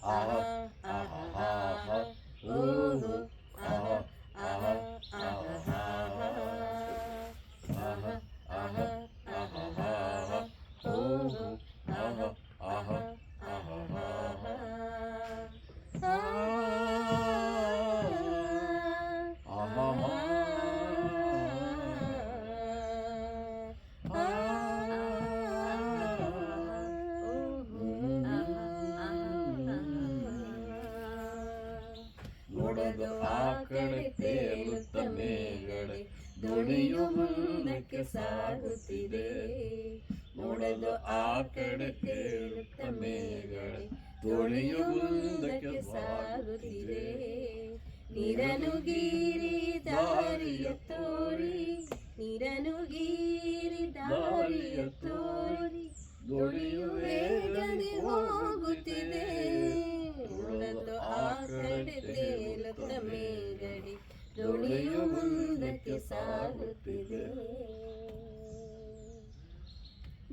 啊，完。ಆ ಕಡೆ ತೇಲುತ್ತ ಮೇಗಡೆ ದೋಣಿಯು ಮುಂದಕ್ಕೆ ಸಾಗುತ್ತಿದೆ ನೋಡಲು ಆ ಕಡೆ ತೇಲುತ್ತ ಮೇಗಡೆ ದೋಣಿಯು ಮುಂದಕ್ಕೆ ಸಾಗುತ್ತಿದೆ ನೀರನು ಗೀರಿ ದಾರಿಯ ತೋರಿ ನೀರನು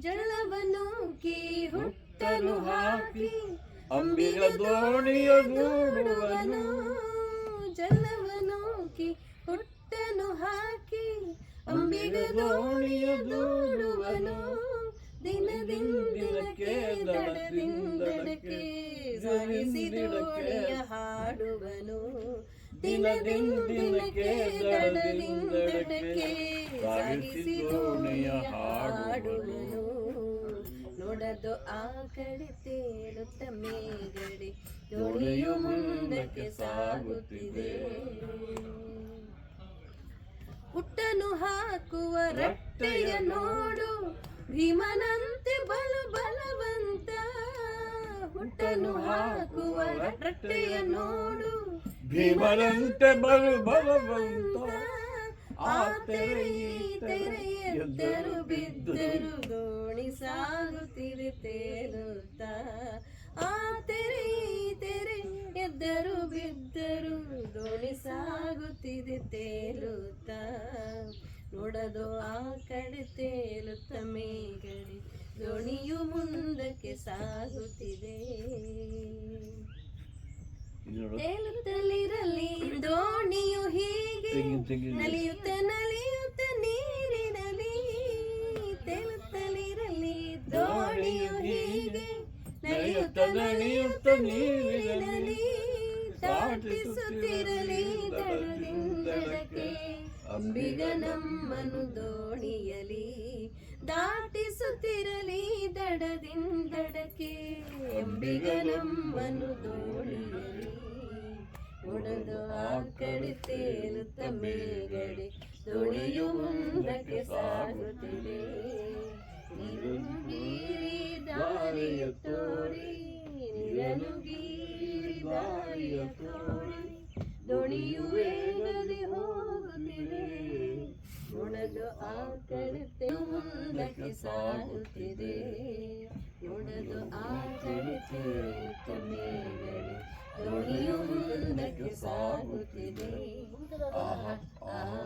ಜಲವನ್ನು ಕೀ ಹುಟ್ಟನು ಹಾಕಿ ಅಂಬಿಗ ದೋಣಿಯ ಗೂಡುವನು ಜಲವನ್ನು ಕಿ ಹುಟ್ಟನು ಹಾಕಿ ಅಂಬಿಗ ದೋಣಿಯ ದೂಡುವನು ದಿನದಿಂದಿನಕ್ಕೆ ದಡದಿಂದಡಕ್ಕೆ ಸಾಗಿಸಿ ದೋಣಿಯ ಹಾಡುವನು ದಿನದಿಂದಿನಕ್ಕೆ ದಡದಿಂದಡಕ್ಕೆ ಸಾಗಿಸಿ ದೋಣಿಯ ಹಾಡುವನು ನೋಡದು ಆ ಕಡೆ ತೇಲುತ್ತ ಮೇಗಡೆ ದೋಣಿಯು ಮುಂದಕ್ಕೆ ಸಾಗುತ್ತಿದೆ. ಹುಟ್ಟನು ಹಾಕುವ ರಟ್ಟೆಯ ನೋಡು. ಭೀಮನಂತೆ ಬಲು ಬಲವಂತ. ಹುಟ್ಟನು ಹಾಕುವ ರಟ್ಟೆಯ ನೋಡು. ಭೀಮನಂತೆ ಬಲು ಬಲವಂತ. ಆ ತೆರೆ ಈ ತೆರೆ ಬಿದ್ದರು. ದೋಣಿ ಸಾಗುತ್ತಿದೆ. ತೇಲುತ್ತ ಆ ತೆರೆ ಈ ತೆರೆ ಎದ್ದರು ಬಿದ್ದರು ದೋಣಿ ಸಾಗುತ್ತಿದೆ ತೇಲುತ್ತ? ನೋಡದು ಆ ಕಡೆ ತೇಲುತ್ತ ಮೇಗಡೆ ದೋಣಿಯು ಮುಂದಕ್ಕೆ ಸಾಗುತ್ತಿದೆ. ತೇಲುತ್ತಲಿರಲಿ ದೋಣಿಯು ಹೀಗೆ ನಲಿಯುತ್ತ ನಲಿಯುತ್ತ ನೀರಿನಲ್ಲಿ ದಾಟಿಸುತ್ತಿರಲಿ ದಡದಿಂದಡಕ್ಕೆ ಅಂಬಿಗ ನಮ್ಮನು ದೋಣಿಯಲಿ, ದಾಟಿಸುತ್ತಿರಲಿ ದಡದಿಂದಡಕ್ಕೆ ಅಂಬಿಗ ನಮ್ಮನು ದೋಣಿಯಲಿ, ಒಡೆದು ಆ ಕಡೆ ತೇಲುತ್ತ ಮೇಗಡೆ, ದೋಣಿಯು ಮುಂದಕ್ಕೆ ಸಾಗುತ್ತಿದೆ. ದಾರಿಯ ತೋರಿ ನೀರನು ಗೀರಿ ದಾರಿಯ ತೋರಿ ದೋಣಿಯು ವೇಗದೆ ಹೋಗುತ್ತಿದೆ ಒಡೆದು ಆ ಕಡೆ ತೇ- ಮುಂದಕ್ಕೆ ಸಾಗುತ್ತಿದೆ ಒಡೆದು ಆ ಕಡೆ ತೇಲುತ್ತ ಮೇಗಡೆ ದೋಣಿಯು ಮುಂದಕ್ಕೆ ಸಾಗುತ್ತಿದೆ ಆಹಾ ಆಹಾ